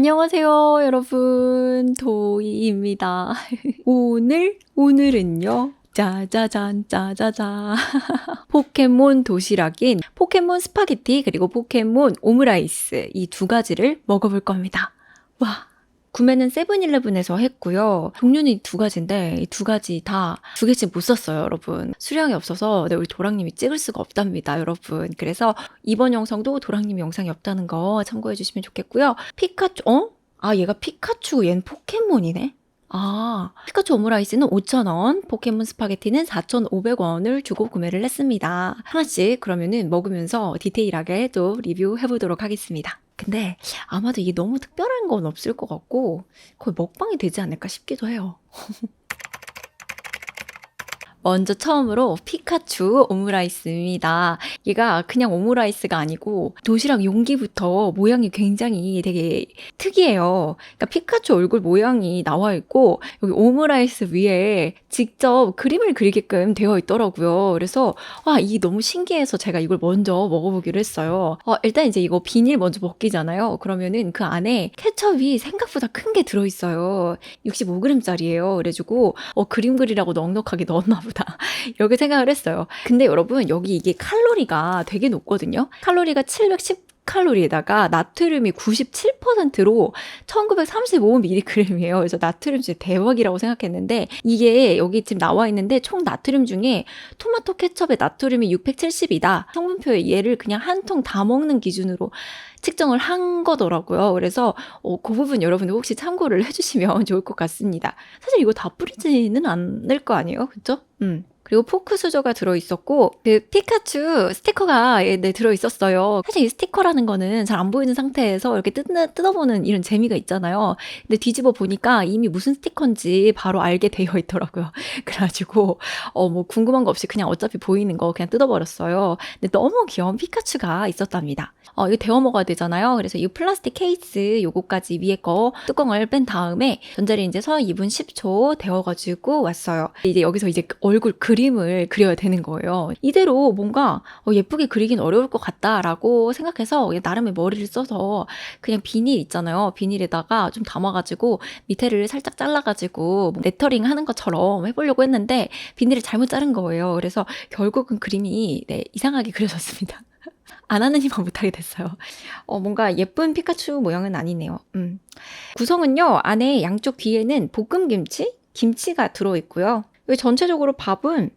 안녕하세요, 여러분. 도이입니다. 오늘, 오늘은요. 짜자잔, 짜자자. 포켓몬 도시락인 포켓몬 스파게티 그리고 포켓몬 오므라이스 이 두 가지를 먹어볼 겁니다. 와. 구매는 세븐일레븐에서 했고요. 종류는 이 두 가지인데 이 두 가지 다 두 개씩 못 썼어요, 여러분. 수량이 없어서 네, 우리 도랑님이 찍을 수가 없답니다, 여러분. 그래서 이번 영상도 도랑님 영상이 없다는 거 참고해 주시면 좋겠고요. 피카츄, 어? 아, 얘가 피카츄, 얜 포켓몬이네? 아, 피카츄 오므라이스는 5,000원, 포켓몬 스파게티는 4,500원을 주고 구매를 했습니다. 하나씩 그러면은 먹으면서 디테일하게 또 리뷰해 보도록 하겠습니다. 근데 아마도 이게 너무 특별한 건 없을 것 같고 거의 먹방이 되지 않을까 싶기도 해요. 먼저 처음으로 피카츄 오므라이스입니다. 얘가 그냥 오므라이스가 아니고 도시락 용기부터 모양이 굉장히 되게 특이해요. 그러니까 피카츄 얼굴 모양이 나와 있고 여기 오므라이스 위에 직접 그림을 그리게끔 되어 있더라고요. 그래서 와, 이 너무 신기해서 제가 이걸 먼저 먹어보기로 했어요. 어, 일단 이제 이거 비닐 먼저 벗기잖아요. 그러면은 그 안에 케첩이 생각보다 큰 게 들어있어요. 65g짜리예요. 그래가지고 어, 그림 그리라고 넉넉하게 넣었나 보다. 이렇게 생각을 했어요. 근데 여러분 여기 이게 칼로리가 되게 높거든요. 칼로리가 710 칼로리에다가 나트륨이 97%로 1935mg이에요. 그래서 나트륨 진짜 대박이라고 생각했는데 이게 여기 지금 나와 있는데 총 나트륨 중에 토마토 케첩의 나트륨이 670이다. 성분표에 얘를 그냥 한 통 다 먹는 기준으로 측정을 한 거더라고요. 그래서 어, 그 부분 여러분들 혹시 참고를 해주시면 좋을 것 같습니다. 사실 이거 다 뿌리지는 않을 거 아니에요, 그렇죠? 음. 그리고 포크 수저가 들어있었고 그 피카츄 스티커가 네, 들어있었어요. 사실 이 스티커라는 거는 잘 안 보이는 상태에서 이렇게 뜯, 뜯어보는 이런 재미가 있잖아요. 근데 뒤집어 보니까 이미 무슨 스티커인지 바로 알게 되어 있더라고요. 그래가지고 어 뭐 궁금한 거 없이 그냥 어차피 보이는 거 그냥 뜯어버렸어요. 근데 너무 귀여운 피카츄가 있었답니다. 어 이거 데워 먹어야 되잖아요. 그래서 이 플라스틱 케이스 요거까지 위에 거 뚜껑을 뺀 다음에 전자레인지에서 2분 10초 데워가지고 왔어요. 이제 여기서 이제 얼굴 그 림을 그려야 되는 거예요. 이대로 뭔가 어, 예쁘게 그리긴 어려울 것 같다라고 생각해서 나름의 머리를 써서 그냥 비닐 있잖아요. 비닐에다가 좀 담아가지고 밑에를 살짝 잘라가지고 뭐 레터링 하는 것처럼 해보려고 했는데 비닐을 잘못 자른 거예요. 그래서 결국은 그림이 네, 이상하게 그려졌습니다. 안 하는 이만 못하게 됐어요. 어, 뭔가 예쁜 피카츄 모양은 아니네요. 음. 구성은요, 안에 양쪽 뒤에는 볶음김치, 김치가 들어있고요. 전체적으로 밥은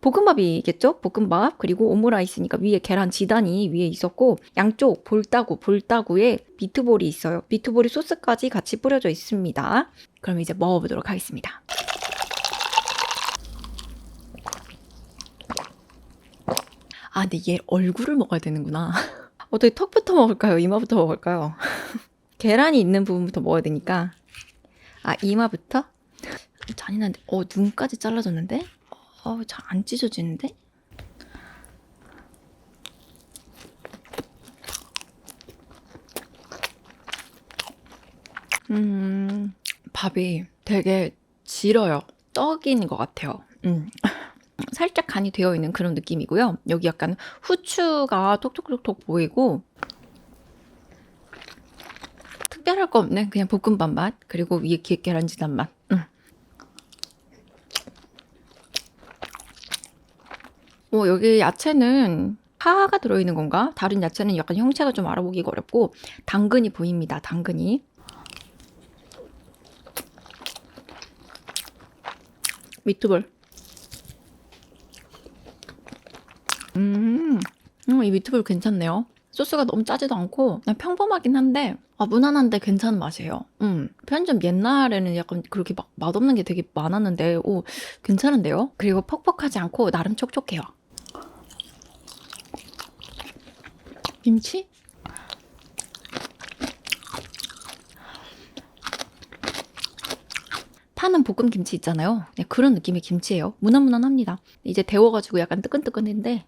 볶음밥이겠죠? 볶음밥 그리고 오므라이스니까 위에 계란 지단이 위에 있었고 양쪽 볼따구 볼따구에 미트볼이 있어요. 미트볼이 소스까지 같이 뿌려져 있습니다. 그럼 이제 먹어보도록 하겠습니다. 아, 근데 얘 얼굴을 먹어야 되는구나. 어떻게 턱부터 먹을까요? 이마부터 먹을까요? 계란이 있는 부분부터 먹어야 되니까. 아, 이마부터? 잔인한데, 어, 눈까지 잘라졌는데? 어, 잘 안 찢어지는데? 음, 밥이 되게 질어요. 떡인 것 같아요. 음. 살짝 간이 되어 있는 그런 느낌이고요. 여기 약간 후추가 톡톡톡톡 보이고 특별할 거 없는 그냥 볶음밥 맛 그리고 위에 계란지단 맛. 음. 어, 여기 야채는 파가 들어있는 건가? 다른 야채는 약간 형체가 좀 알아보기가 어렵고 당근이 보입니다. 당근이. 미트볼. 음, 음, 이 미트볼 괜찮네요. 소스가 너무 짜지도 않고 그냥 평범하긴 한데 아, 무난한데 괜찮은 맛이에요. 음, 편점 옛날에는 약간 그렇게 막 맛없는 게 되게 많았는데 오 괜찮은데요? 그리고 퍽퍽하지 않고 나름 촉촉해요. 김치? 파는 볶음 김치 있잖아요. 네, 그런 느낌의 김치예요. 무난무난합니다. 이제 데워가지고 약간 뜨끈뜨끈한데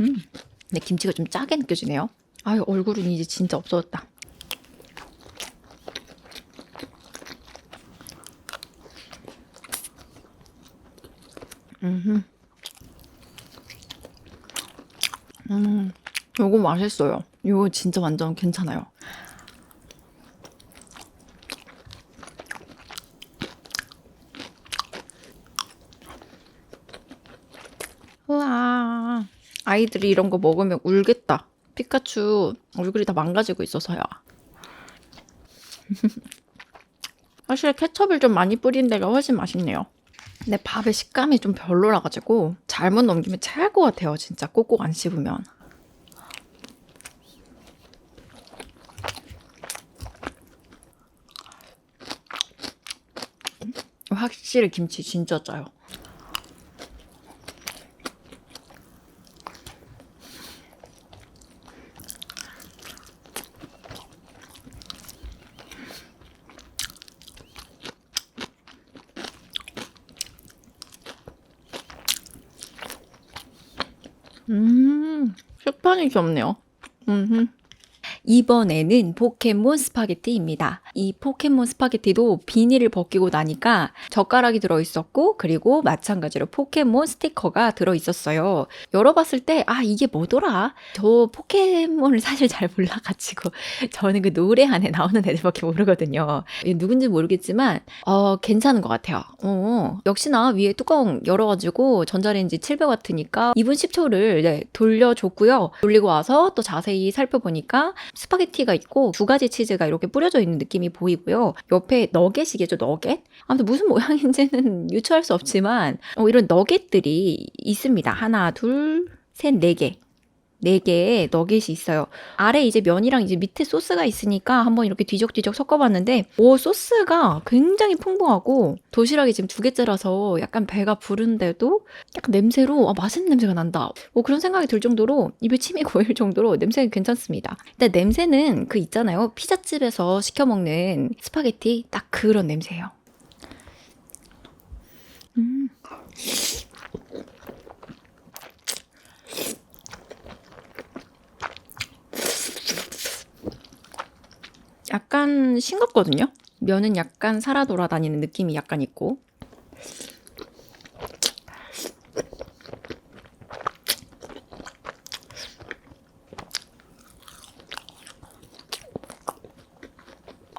음. 근데 김치가 좀 짜게 느껴지네요. 아유, 얼굴은 이제 진짜 없어졌다. 음. 음, 요거 맛있어요. 요거 진짜 완전 괜찮아요. 우와. 아이들이 이런 거 먹으면 울겠다. 피카츄 얼굴이 다 망가지고 있어서요. 사실 케첩을 좀 많이 뿌린 데가 훨씬 맛있네요. 근데 밥의 식감이 좀 별로라 가지고 잘못 넘기면 체할 것 같아요. 진짜 꼭꼭 안 씹으면. 확실히 김치 진짜 짜요. 음, 식판이 귀엽네요. 음. 이번에는 포켓몬 스파게티입니다. 이 포켓몬 스파게티도 비닐을 벗기고 나니까 젓가락이 들어있었고, 그리고 마찬가지로 포켓몬 스티커가 들어있었어요. 열어봤을 때, 아, 이게 뭐더라? 저 포켓몬을 사실 잘 몰라가지고, 저는 그 노래 안에 나오는 애들밖에 모르거든요. 누군지 모르겠지만, 어, 괜찮은 것 같아요. 어, 역시나 위에 뚜껑 열어가지고 전자레인지 700W니까 2분 10초를 네, 돌려줬고요. 돌리고 와서 또 자세히 살펴보니까 스파게티가 있고 두 가지 치즈가 이렇게 뿌려져 있는 느낌 이 보이고요. 옆에 너겟이겠죠, 너겟? 아무튼 무슨 모양인지는 유추할 수 없지만 어, 이런 너겟들이 있습니다. 하나, 둘, 셋, 네 개. 네 개의 너겟이 있어요. 아래 이제 면이랑 이제 밑에 소스가 있으니까 한번 이렇게 뒤적뒤적 섞어봤는데, 오, 소스가 굉장히 풍부하고, 도시락이 지금 두 개째라서 약간 배가 부른데도 약간 냄새로, 아, 맛있는 냄새가 난다. 뭐 그런 생각이 들 정도로, 입에 침이 고일 정도로 냄새가 괜찮습니다. 근데 냄새는 그 있잖아요. 피자집에서 시켜 먹는 스파게티 딱 그런 냄새예요. 음. 약간 싱겁거든요. 면은 약간 살아 돌아다니는 느낌이 약간 있고.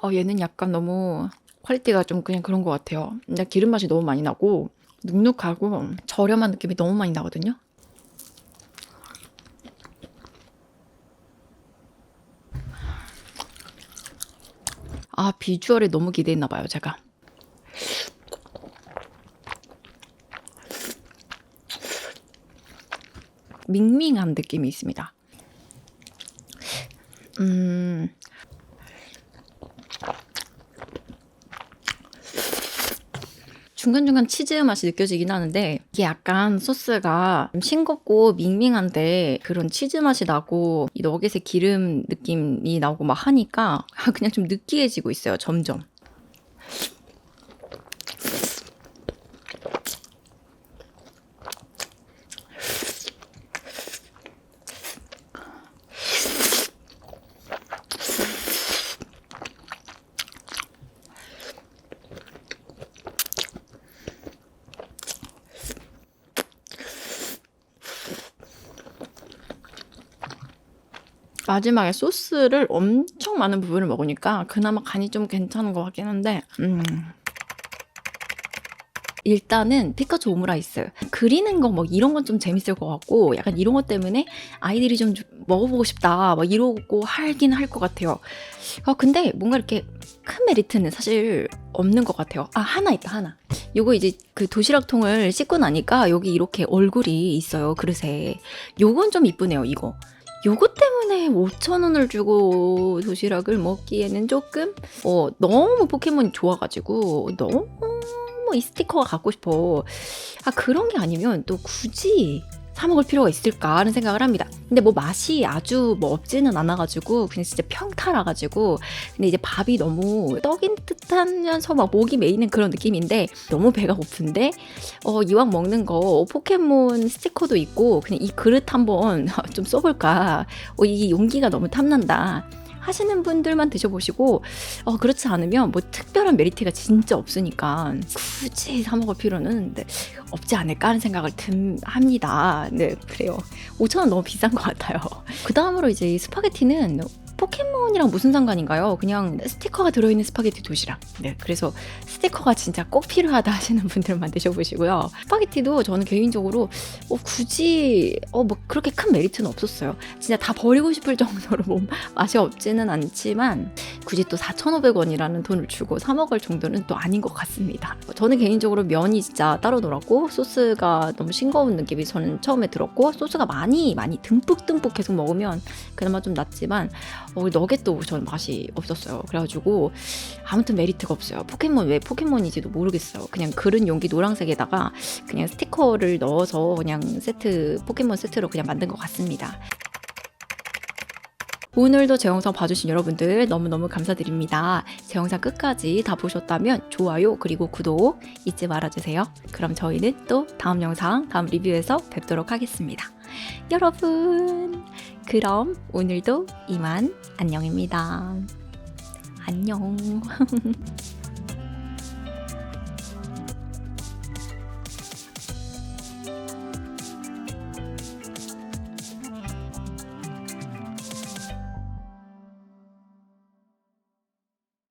어, 얘는 약간 너무 퀄리티가 좀 그냥 그런 것 같아요. 근데 기름 맛이 너무 많이 나고 눅눅하고 저렴한 느낌이 너무 많이 나거든요. 아, 비주얼에 너무 기대했나 봐요, 제가. 밍밍한 느낌이 있습니다. 음. 중간중간 치즈 맛이 느껴지긴 하는데 이게 약간 소스가 좀 싱겁고 밍밍한데 그런 치즈 맛이 나고 이 너겟의 기름 느낌이 나고 막 하니까 아, 그냥 좀 느끼해지고 있어요 점점 마지막에 소스를 엄청 많은 부분을 먹으니까 그나마 간이 좀 괜찮은 것 같긴 한데 음. 일단은 피카츄 오므라이스 그리는 거 뭐 이런 건 좀 재밌을 것 같고 약간 이런 것 때문에 아이들이 좀 먹어보고 싶다 막 이러고 하긴 할 것 같아요. 아 근데 뭔가 이렇게 큰 메리트는 사실 없는 것 같아요. 아 하나 있다 하나. 요거 이제 그 도시락통을 씻고 나니까 여기 이렇게 얼굴이 있어요 그릇에. 요건 좀 이쁘네요 이거. 요거 때문에 5,000원을 주고 도시락을 먹기에는 조금 어 너무 포켓몬이 좋아가지고 너무 이 스티커가 갖고 싶어. 아 그런 게 아니면 또 굳이 사 먹을 필요가 있을까 하는 생각을 합니다. 근데 뭐 맛이 아주 뭐 없지는 않아가지고 그냥 진짜 평타라가지고 근데 이제 밥이 너무 떡인 듯하면서 막 목이 메이는 그런 느낌인데 너무 배가 고픈데 어 이왕 먹는 거 포켓몬 스티커도 있고 그냥 이 그릇 한번 좀 써볼까 어, 이 용기가 너무 탐난다. 하시는 분들만 드셔보시고 어, 그렇지 않으면 뭐 특별한 메리트가 진짜 없으니까 굳이 사 먹을 필요는 네, 없지 않을까 하는 생각을 듭, 합니다. 네 그래요. 5천 원 너무 비싼 것 같아요. 그 다음으로 이제 이 스파게티는 포켓몬이랑 무슨 상관인가요? 그냥 스티커가 들어있는 스파게티 도시락. 네, 그래서 스티커가 진짜 꼭 필요하다 하시는 분들만 드셔보시고요. 스파게티도 저는 개인적으로 어, 굳이 어, 뭐 그렇게 큰 메리트는 없었어요. 진짜 다 버리고 싶을 정도로 뭐 맛이 없지는 않지만 굳이 또 4,500원이라는 돈을 주고 사 먹을 정도는 또 아닌 것 같습니다. 저는 개인적으로 면이 진짜 따로 놀았고 소스가 너무 싱거운 느낌이 저는 처음에 들었고 소스가 많이 많이 듬뿍듬뿍 계속 먹으면 그나마 좀 낫지만 어, 너겟도 저는 맛이 없었어요. 그래가지고 아무튼 메리트가 없어요. 포켓몬 왜 포켓몬인지도 모르겠어요. 그냥 그릇 용기 노란색에다가 그냥 스티커를 넣어서 그냥 세트 포켓몬 세트로 그냥 만든 것 같습니다. 오늘도 제 영상 봐주신 여러분들 너무너무 감사드립니다. 제 영상 끝까지 다 보셨다면 좋아요 그리고 구독 잊지 말아주세요. 그럼 저희는 또 다음 영상, 다음 리뷰에서 뵙도록 하겠습니다. 여러분, 그럼 오늘도 이만 안녕입니다. 안녕.